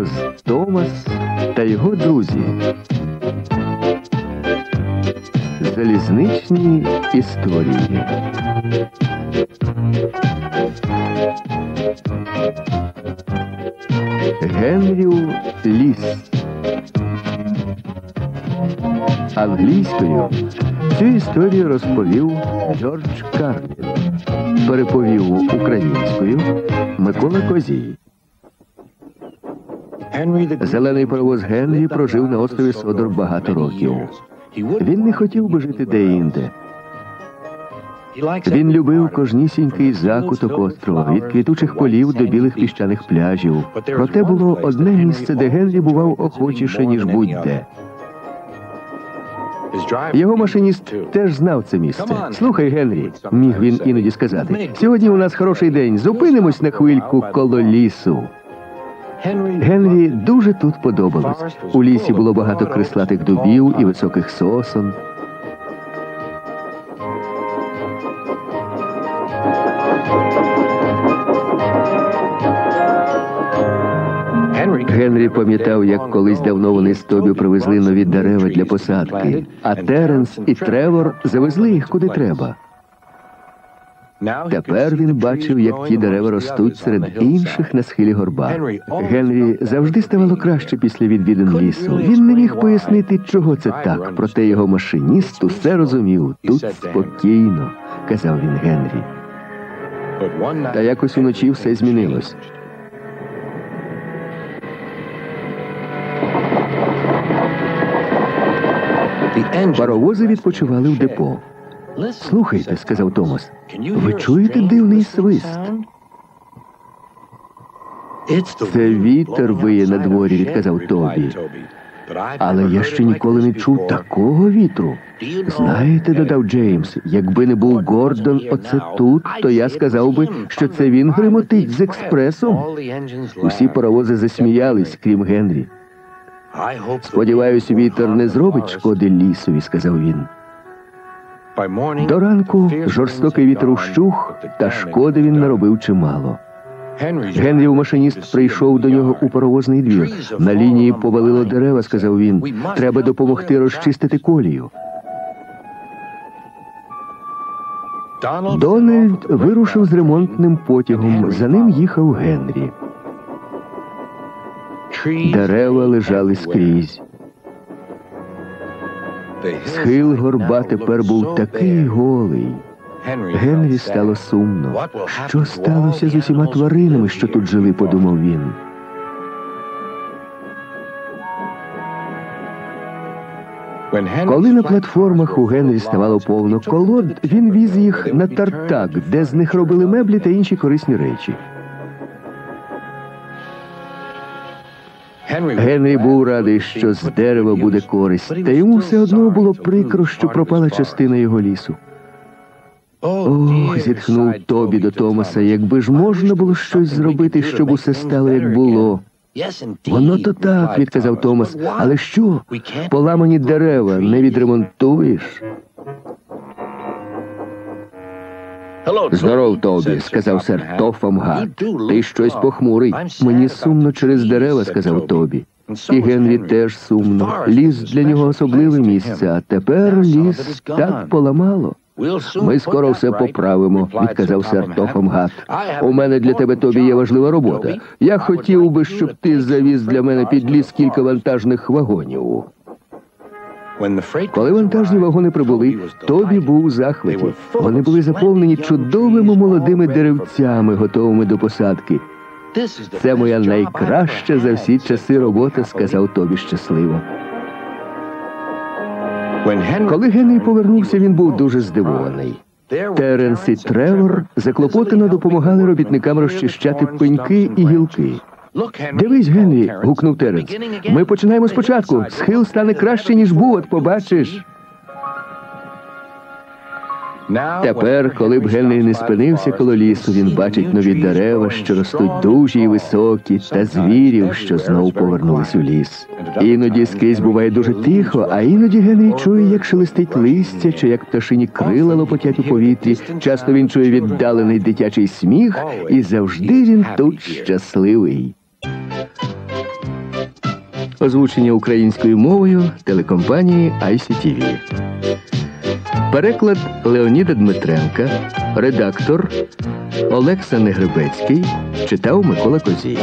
паровоз Томас та його друзі. Залізничні історії. Генрю Ліс. Англійською цю історію розповів Джордж Карлін. Переповів українською Микола Козій. Зелений паровоз Генрі прожив на острові Содор багато років. Він не хотів би жити де-інде. Він любив кожнісінький закуток острова від квітучих полів до білих піщаних пляжів. Проте було одне місце, де Генрі бував охочіше, ніж будь-де. Його машиніст теж знав це місце. Слухай, Генрі, міг він іноді сказати. Сьогодні у нас хороший день. Зупинимось на хвильку коло лісу. Генрі дуже тут подобалось. У лісі було багато крислатих дубів і високих сосон. Генрі пам'ятав, як колись давно вони з Тобі привезли нові дерева для посадки, а Теренс і Тревор завезли їх куди треба. Тепер він бачив, як ті дерева ростуть серед інших на схилі горба. Генрі завжди ставало краще після відвідин лісу. Він не міг пояснити, чого це так, проте його машиніст усе розумів. Тут спокійно, казав він Генрі. Та якось уночі все змінилось. Паровози відпочивали в депо. Слухайте, сказав Томас. Ви чуєте дивний свист? Це вітер виє на дворі, відказав Тобі. Але я ще ніколи не чув такого вітру. Знаєте, додав Джеймс, якби не був Гордон оце тут, то я сказав би, що це він гримотить з експресом. Усі паровози засміялись, крім Генрі. Сподіваюсь, вітер не зробить шкоди лісові, сказав він. До ранку жорстокий вітер ущух, та шкоди він наробив чимало. Генрі машиніст прийшов до нього у паровозний двір. На лінії повалило дерева, сказав він. Треба допомогти розчистити колію. Дональд вирушив з ремонтним потягом. За ним їхав Генрі. Дерева лежали скрізь. Схил горба тепер був такий голий. Генрі стало сумно. Що сталося з усіма тваринами, що тут жили, подумав він. Коли на платформах у Генрі ставало повно колод, він віз їх на тартак, де з них робили меблі та інші корисні речі. Генрі був радий, що з дерева буде користь, та йому все одно було прикро, що пропала частина його лісу. Ох, зітхнув Тобі до Томаса, якби ж можна було щось зробити, щоб усе стало, як було. Воно то так, відказав Томас. Але що? Поламані дерева не відремонтуєш. Здоров, Тобі, сказав сер Тофамга. Ти щось похмурий. Мені сумно через дерева, сказав Тобі. І Генрі теж сумно. Ліс для нього особливе місце, а тепер ліс так поламало. Ми скоро все поправимо, відказав сер Тофамгат. У мене для тебе тобі є важлива робота. Я хотів би, щоб ти завіз для мене під ліс кілька вантажних вагонів. Коли вантажні вагони прибули, Тобі був у захваті. Вони були заповнені чудовими молодими деревцями, готовими до посадки. Це моя найкраща за всі часи робота, сказав Тобі щасливо. Коли Генрі повернувся, він був дуже здивований. Теренс і Тревор заклопотано допомагали робітникам розчищати пеньки і гілки. Дивись, Генрі, гукнув Теренс. Ми починаємо спочатку. Схил стане краще, ніж був, от побачиш. Тепер, коли б Генрі не спинився коло лісу, він бачить нові дерева, що ростуть дужі й високі, та звірів, що знову повернулись у ліс. Іноді скрізь буває дуже тихо, а іноді Генрі чує, як шелестить листя, чи як пташині крила лопотять у повітрі. Часто він чує віддалений дитячий сміх, і завжди він тут щасливий озвучення українською мовою телекомпанії ICTV. Переклад Леоніда Дмитренка, редактор Олекса Негребецький читав Микола Козій.